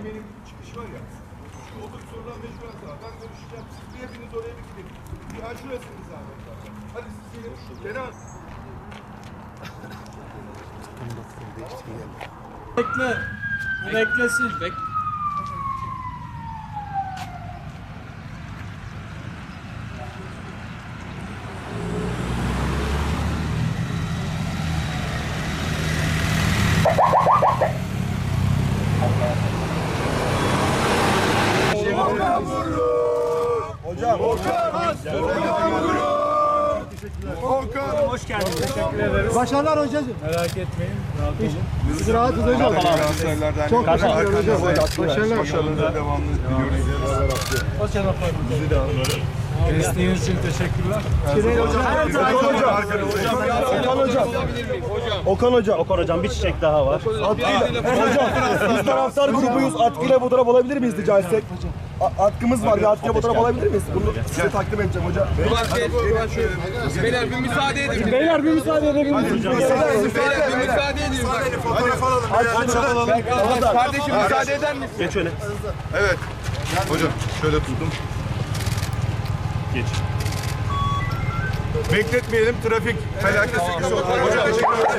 Cami'nin çıkışı var ya. Şu otobüs oradan mecburen sağa. Ben görüşeceğim. Bir hepiniz oraya bir gidin. Ya şurasınız abi. Hadi siz gelin. Kenan. Bekle. Beklesin. Bek Hoş geldiniz. Teşekkür ederiz. Başarılar hocacığım. Merak etmeyin. Rahat olun. Siz rahatız hocam. Çok teşekkür ederim hocam. Başarılar. Başarılar. Başarılarınızın devamını diliyoruz. O şereflerimizi de alın. Desteğiniz için teşekkürler. Okan hocam. Okan hocam. Okan hocam bir çiçek daha var. Hocam biz taraftar grubuyuz. Atkıyla fotoğraf alabilir miyiz rica etsek? A- atkımız var. Bir atkıyla fotoğraf alabilir miyiz? Bunu size takdim edeceğim hocam. Beyler bir müsaade edin. Beyler bir müsaade edebilir misiniz? Beyler bir müsaade edin. Fotoğraf alalım. Kardeşim müsaade eder misin? Geç öyle. Evet. Hocam şöyle tuttum. Geç. Bekletmeyelim trafik felaketi. Hocam teşekkür ederim.